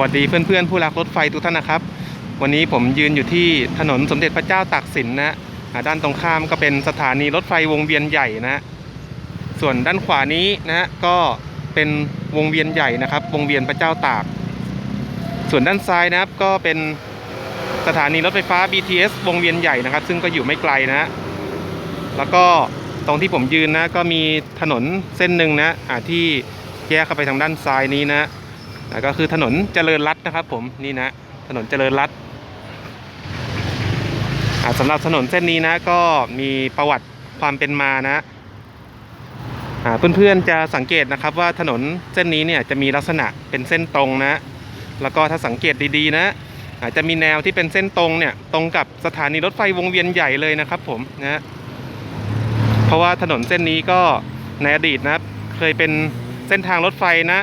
วัสดีเพื่อนๆ ผู้รักรถไฟทุกท่านนะครับ วันนี้ผมยืนอยู่ที่ถนนสมเด็จพระเจ้าตากสินนะด้านตรงข้ามก็เป็นสถานีรถไฟวงเวียนใหญ่นะส่วนด้านขวานี้นะก็เป็นวงเวียนใหญ่นะครับ วงเวียนพระเจ้าตาก ส่วนด้านซ้ายนะครับก็เป็นสถานีรถไฟฟ้า BTS วงเวียนใหญ่นะครับ ซึ่งก็อยู่ไม่ไกลนะแล้วก็ตรงที่ผมยืนนะก็มีถนนเส้นหนึ่งนะที่แยกเข้าไปทางด้านซ้ายนี้นะ อ่าก็คือถนนเจริญรัตน์นะครับ ผมนี่นะ ถนนเจริญรัตน์สำหรับถนนเส้นนี้นะ ก็มีประวัติความเป็นมานะเพื่อนๆจะสังเกตนะครับว่าถนนเส้นนี้เนี่ยจะมีลักษณะเป็นเส้นตรงนะ แล้วก็ถ้าสังเกตดีๆนะอาจจะมีแนวที่เป็นเส้นตรงเนี่ยตรงกับสถานีรถไฟวงเวียนใหญ่เลยนะครับ ผมนะเพราะว่าถนนเส้นนี้ก็ในอดีตนะเคยเป็นเส้นทางรถไฟนะ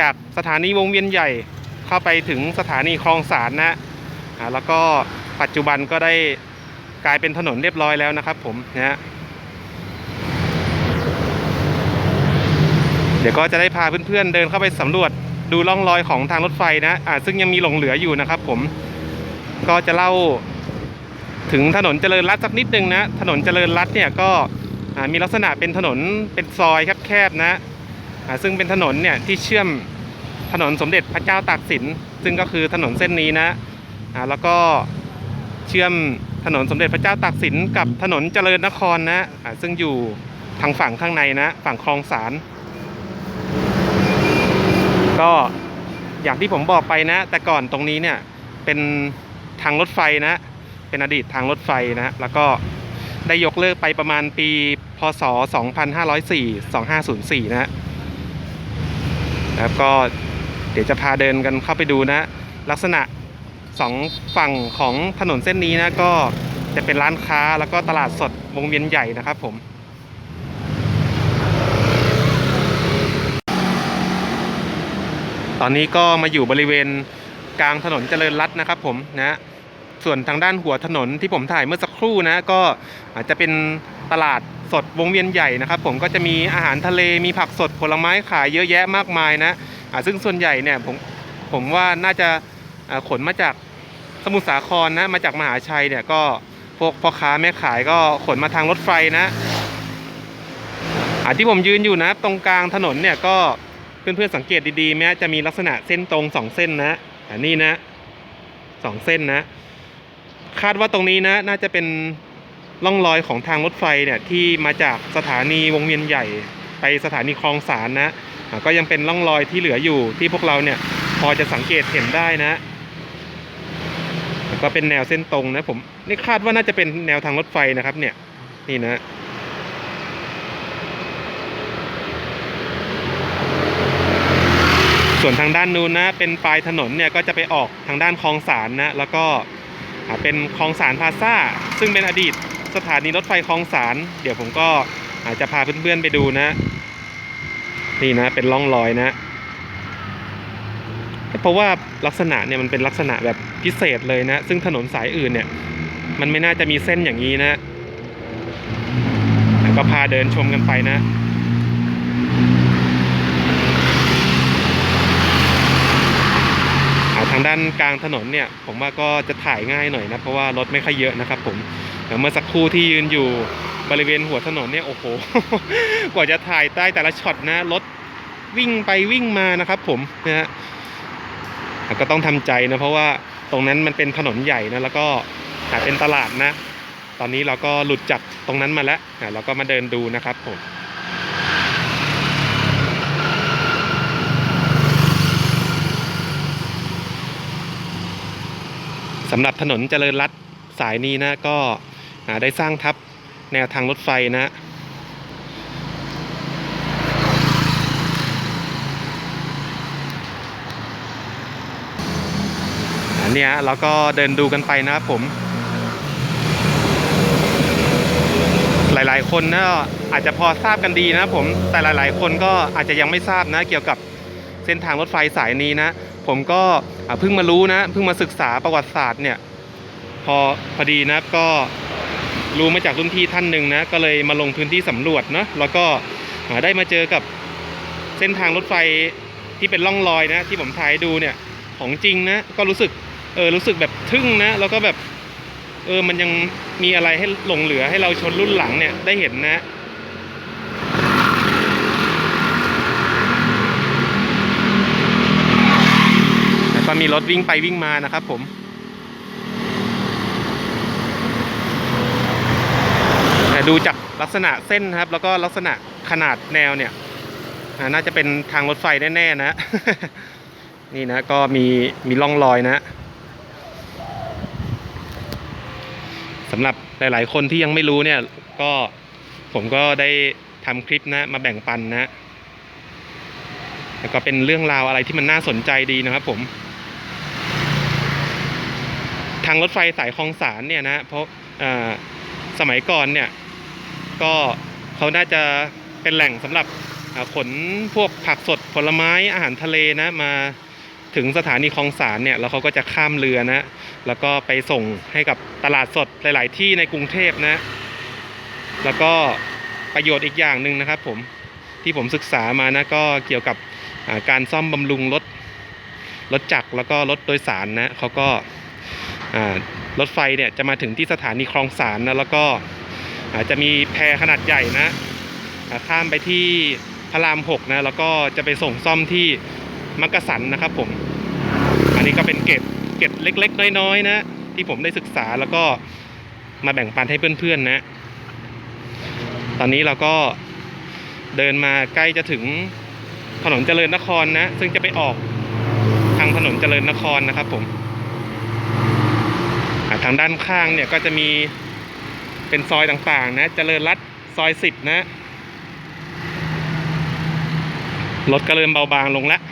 จากสถานีวงเวียนใหญ่เข้าไปถึงสถานีคลองสารนะอ่าแล้วก็ปัจจุบันก็ได้กลายเป็นถนนเรียบร้อยแล้วนะครับ ผมนะฮะเดี๋ยวก็จะได้พาเพื่อนๆเดินเข้าไปสำรวจดูร่องรอยของทางรถไฟนะอ่าซึ่งยังมีหลงเหลืออยู่นะครับ ผมก็จะเล่าถึงถนนเจริญรัตสักนิดนึงนะ ถนนเจริญรัตเนี่ยก็มีลักษณะเป็นถนนเป็นซอยแคบๆนะ ซึ่งเป็นถนนเนี่ยที่เชื่อมถนนสมเด็จพระเจ้าตากสิน ซึ่งก็คือถนนเส้นนี้นะแล้วก็เชื่อมถนนสมเด็จพระเจ้าตากสินกับถนนเจริญนครนะซึ่งอยู่ทางฝั่งข้างในนะฝั่งคลองสาร ก็อย่างที่ผมบอกไปนะ แต่ก่อนตรงนี้เนี่ยเป็นทางรถไฟนะ เป็นอดีตทางรถไฟนะ แล้วก็ได้ยกเลิกไปประมาณปี พศ 2504 2504 นะ แล้วก็เดี๋ยวจะพาเดินกันเข้าไปดูนะ ลักษณะสองฝั่งของถนนเส้นนี้นะก็จะเป็นร้านค้าแล้วก็ตลาดสดวงเวียนใหญ่นะครับผมตอนนี้ก็มาอยู่บริเวณกลางถนนเจริญรัตน์นะครับผมนะส่วนทางด้านหัวถนนที่ผมถ่ายเมื่อสักครู่นะก็อาจจะเป็นตลาด สดวงเวียนใหญ่นะครับผมก็จะมีอาหารทะเลมีผักสดผลไม้ขายเยอะแยะมากมายนะอ่าซึ่งส่วนใหญ่เนี่ยผมผมว่าน่าจะขนมาจากสมุทรสาครนะมาจากมหาชัยเนี่ยก็พวกพ่อค้าแม่ขายก็ขนมาทางรถไฟนะอ่าที่ผมยืนอยู่นะตรงกลางถนนเนี่ยก็เพื่อนๆสังเกตดีๆแม้จะมีลักษณะเส้นตรงสองเส้นนะอันนี้นะสองเส้นนะ คาดว่าตรงนี้นะน่าจะเป็น ร่องรอยของทางรถไฟเนี่ยที่มาจากสถานีวงเวียนใหญ่ไปสถานีคลองสารนะก็ยังเป็นร่องรอยที่เหลืออยู่ที่พวกเราเนี่ยพอจะสังเกตเห็นได้นะก็เป็นแนวเส้นตรงนะผมนี่คาดว่าน่าจะเป็นแนวทางรถไฟนะครับ เนี่ยนี่นะส่วนทางด้านนู้นนะเป็นปลายถนนเนี่ยก็จะไปออกทางด้านคลองสารนะแล้วก็เป็นคลองสารพาซ่าซึ่งเป็นอดีต สถานีรถไฟคลองสาร เดี๋ยวผมก็อาจจะพาเพื่อนๆไปดูนะ นี่นะเป็นร่องรอยนะ เพราะว่าลักษณะเนี่ยมันเป็นลักษณะแบบพิเศษเลยนะ ซึ่งถนนสายอื่นเนี่ย มันไม่น่าจะมีเส้นอย่างนี้นะแล้วก็พาเดินชมกันไปนะ อ่าทาง ด้านกลางถนนเนี่ย ผมว่าก็จะถ่ายง่ายหน่อยนะ เพราะว่ารถไม่ค่อยเยอะนะครับผมแต่เมื่อสักครู่ที่ยืนอยู่บริเวณหัวถนนเนี่ยโอ้โห กว่าจะถ่ายได้แต่ละช็อตนะรถวิ่งไปวิ่งมานะครับ ผมนะฮะก็ต้องทำใจนะเพราะว่าตรงนั้นมันเป็นถนนใหญ่นะแล้วก็อ่าเป็นตลาดนะ ตอนนี้เราก็หลุดจากตรงนั้นมาแล้วเราก็มาเดินดูนะครับผม สำหรับถนนเจริญรัตสายนี้นะก็ได้สร้างทับแนวทางรถไฟนะเนี้ยเราก็เดินดูกันไปนะครับผม หลายๆ คนนะอาจจะพอทราบกันดีนะครับผม แต่หลาย ๆ คนก็อาจจะยังไม่ทราบนะ เกี่ยวกับเส้นทางรถไฟสายนี้นะ ผมก็เพิ่งมารู้นะเพิ่งมาศึกษาประวัติศาสตร์เนี่ย พอพอดีนะก็รู้มาจากรุ่นพี่ท่านหนึ่งนะก็เลยมาลงพื้นที่สำรวจเนาะแล้วก็ได้มาเจอกับเส้นทางรถไฟที่เป็นร่องรอยนะ ที่ผมถ่ายดูเนี่ยของจริงนะก็รู้สึกเออรู้สึกแบบทึ่งนะ แล้วก็แบบเออมันยังมีอะไรให้หลงเหลือให้เราชนรุ่นหลังเนี่ยได้เห็นนะ แล้วก็ มีรถวิ่งไปวิ่งมานะครับผมแต่ดูจากลักษณะเส้นครับ แล้วก็ลักษณะขนาดแนวเนี่ยน่าจะเป็นทางรถไฟแน่ๆนะ นี่นะก็มีมีร่องรอยนะสำหรับหลายๆคนที่ยังไม่รู้เนี่ย ก็ผมก็ได้ทำคลิปนะ มาแบ่งปันนะแล้วก็เป็นเรื่องราวอะไรที่มันน่าสนใจดีนะครับผม ทางรถไฟสายคลองสารเนี่ยนะเพราะสมัยก่อนเนี่ยก็เขาน่าจะเป็นแหล่งสำหรับขนพวกผักสดผลไม้อาหารทะเลนะมาถึงสถานีคลองสารเนี่ยแล้วเขาก็จะข้ามเรือนะ แล้วก็ไปส่งให้กับตลาดสดหลาย ๆ ที่ในกรุงเทพนะ แล้วก็ประโยชน์อีกอย่างหนึ่งนะครับ ผมที่ผมศึกษามานะก็เกี่ยวกับการซ่อมบำรุงรถรถจักรแล้วก็รถโดยสารนะเขาก็ รถไฟเนี่ยจะมาถึงที่สถานีคลองสารนะแล้วก็อาจจะมีแพขนาดใหญ่นะข้ามไปที่พระรามหกนะแล้วก็จะไปส่งซ่อมที่มักกะสันนะครับผมอันนี้ก็เป็นเก็ดเก็ดเล็ก ๆ น้อยๆนะที่ผมได้ศึกษาแล้วก็มาแบ่งปันให้เพื่อนๆนะ ตอนนี้เราก็เดินมาใกล้จะถึงถนนเจริญนครนะ ซึ่งจะไปออกทางถนนเจริญนครนะครับผมางด้านข้างเนี่ยก็จะมีเป็นซอยต่างๆ นะเจริญรัตซอยสิบนะ รถก็เริ่มเบาบางลงแล้ว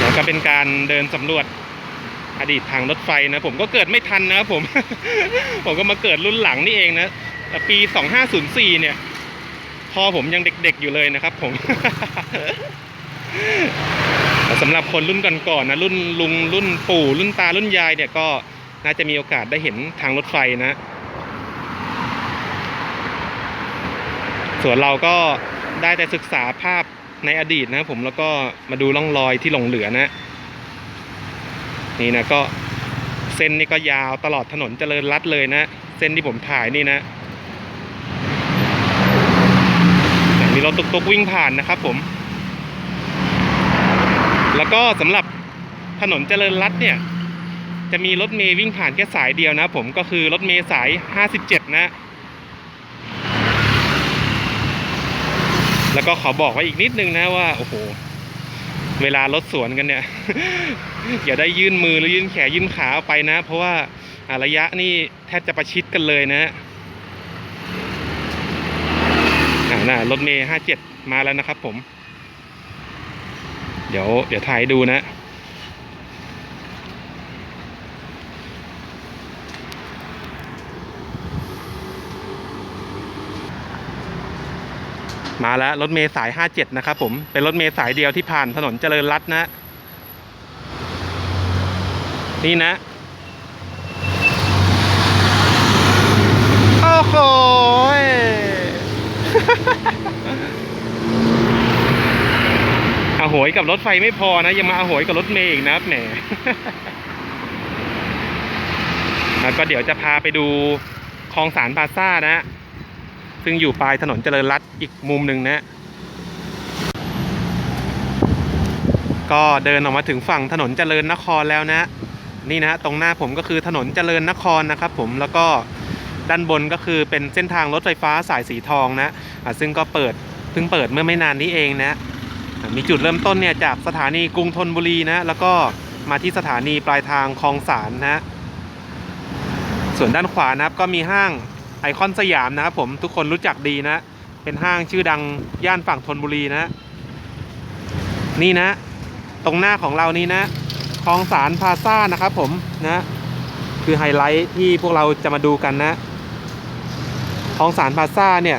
แล้วก็เป็นการเดินสำรวจอดีตทางรถไฟนะ ผมก็เกิดไม่ทันนะครับผม ผมก็มาเกิดรุ่นหลังนี่เองนะแต่ปี 2504 เนี่ย พอผมยังเด็กๆอยู่เลยนะครับผม สำหรับคนรุ่นก่อนๆนะรุ่นลุงรุ่นปู่รุ่นตารุ่นยายเนี่ยก็น่าจะมีโอกาสได้เห็นทางรถไฟนะส่วนเราก็ได้แต่ศึกษาภาพในอดีตนะผมแล้วก็มาดูร่องรอยที่หลงเหลือนะ นี่นะก็เส้นนี่ก็ยาวตลอดถนนเจริญรัตเลยนะ เส้นที่ผมถ่ายนี่นะมีรถตุกๆวิ่งผ่านนะครับผม แล้วก็สำหรับถนนเจริญรัตน์เนี่ย จะมีรถเมย์วิ่งผ่านแค่สายเดียวนะผมก็คือรถเมย์สาย 57 นะ แล้วก็ขอบอกไว้อีกนิดนึงนะว่า โอ้โห เวลารถสวนกันเนี่ย อย่าได้ยื่นมือหรือยื่นแขนยื่นขาออกไปนะ เพราะว่าระยะนี่แทบจะประชิดกันเลยนะอ่าน่ะรถเมย์ 57 มาแล้วนะครับผม เดี๋ยวเดี๋ยวถ่ายดูนะมาแล้วรถเมย์สาย 57 นะครับผม เป็นรถเมย์สายเดียวที่ผ่านถนนเจริญรัตน์นะ นี่นะ โอ้โหย อา โหยกับรถไฟไม่พอนะ ยังมาอาโหยกับรถเมย์อีกนะครับแหมแล้วก็เดี๋ยวจะพาไปดูคลองสารพาซ่านะ ซึ่งอยู่ปลายถนนเจริญรัตอีกมุมหนึ่งนะ ก็เดินออกมาถึงฝั่งถนนเจริญนครแล้วนะ นี่นะตรงหน้าผมก็คือถนนเจริญนครนะครับ ผมแล้วก็ด้านบนก็คือเป็นเส้นทางรถไฟฟ้าสายสีทองนะะซึ่งก็เปิดเพิ่งเปิดเมื่อไม่นานนี้เองนะ มีจุดเริ่มต้นเนี่ยจากสถานีกรุงธนบุรีนะแล้วก็มาที่สถานีปลายทางคลองสารนะส่วนด้านขวานะครับก็มีห้างไอคอนสยามนะครับผมทุกคนรู้จักดีนะ เป็นห้างชื่อดังย่านฝั่งธนบุรีนะ นี่นะ ตรงหน้าของเรานี้นะคลองสารพลาซ่านะครับผมนะคือไฮไลท์ที่พวกเราจะมาดูกันนะคลองสารพลาซ่าเนี่ย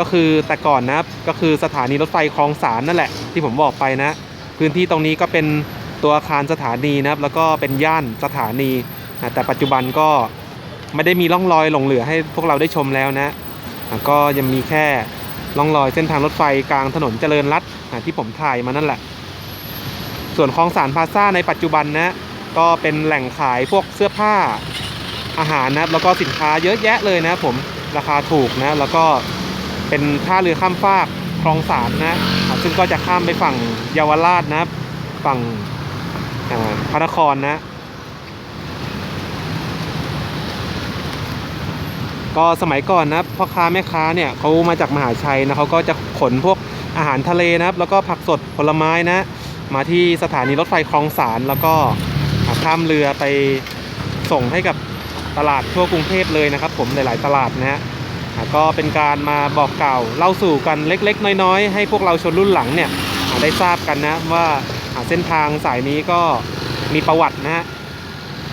ก็คือแต่ก่อนนะครับก็คือสถานีรถไฟคลองสารนั่นแหละที่ผมบอกไปนะ พื้นที่ตรงนี้ก็เป็นตัวอาคารสถานีนะครับ แล้วก็เป็นย่านสถานีอะแต่ปัจจุบันก็ไม่ได้มีร่องรอยหลงเหลือให้พวกเราได้ชมแล้วนะอะก็ยังมีแค่ล่องรอยเส้นทางรถไฟกลางถนนเจริญรัตน์ที่ผมถ่ายมานั่นแหละ ส่วนคลองสารพาซ่าในปัจจุบันนะก็เป็นแหล่งขายพวกเสื้อผ้าอาหารนะแล้วก็สินค้าเยอะแยะเลยนะผมราคาถูกนะแล้วก็ เป็นท่าเรือข้ามฟากคลองสารนะซึ่งก็จะข้ามไปฝั่งเยาวราชนะฝั่งพระนครนะ ก็สมัยก่อนนะพ่อค้าแม่ค้าเนี่ยเขามาจากมหาชัยนะเขาก็จะขนพวกอาหารทะเลนะครับ แล้วก็ผักสดผลไม้นะ มาที่สถานีรถไฟคลองสารแล้วก็ข้ามเรือไปส่งให้กับตลาดทั่วกรุงเทพเลยนะครับ ผมหลาย ๆ ตลาดนะฮะ ก็เป็นการมาบอกกล่าวเล่าสู่กันเล็กๆ น้อยๆ ให้พวกเราชนรุ่นหลังเนี่ยได้ทราบกันนะว่าเส้นทางสายนี้ก็มีประวัตินะฮะ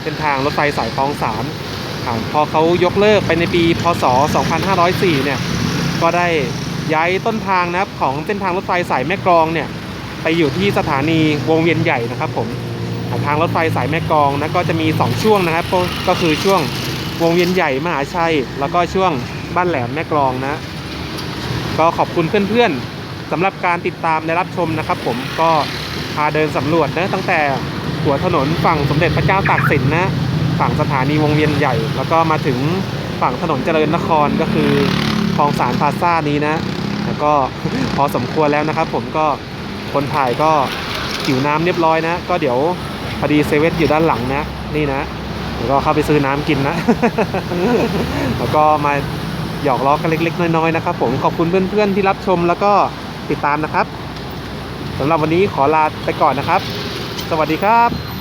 เส้นทางรถไฟสายคลองสารอ่าพอเขายกเลิกไปในปีพศ 2504 เนี่ยก็ได้ย้ายต้นทางนะครับของเส้นทางรถไฟสายแม่กลองเนี่ยไปอยู่ที่สถานีวงเวียนใหญ่นะครับผมทางรถไฟสายแม่กลองนะก็จะมี 2 ช่วงนะครับก็คือช่วงวงเวียนใหญ่มหาชัย แล้วก็ช่วง บ้านแหลมแม่กลองนะ ก็ขอบคุณเพื่อนๆสำหรับการติดตามและรับชมนะครับ ผมก็พาเดินสำรวจนะตั้งแต่หัวถนนฝั่งสมเด็จพระเจ้าตากสินนะฝั่งสถานีวงเวียนใหญ่ แล้วก็มาถึงฝั่งถนนเจริญนครก็คือคลองสารพาซ่านี้นะ แล้วก็พอสมควรแล้วนะครับ ผมก็คนถ่ายก็หิวน้ำเรียบร้อยนะ ก็เดี๋ยวพอดีเซเว่นอยู่ด้านหลังนะ นี่นะเดี๋ยวก็เข้าไปซื้อน้ำกินนะ แล้วก็มา หยอกล้อกันเล็ก ๆ น้อยๆนะครับผมขอบคุณเพื่อนๆที่รับชมแล้วก็ติดตามนะครับสำหรับวันนี้ขอลาไปก่อนนะครับ สวัสดีครับ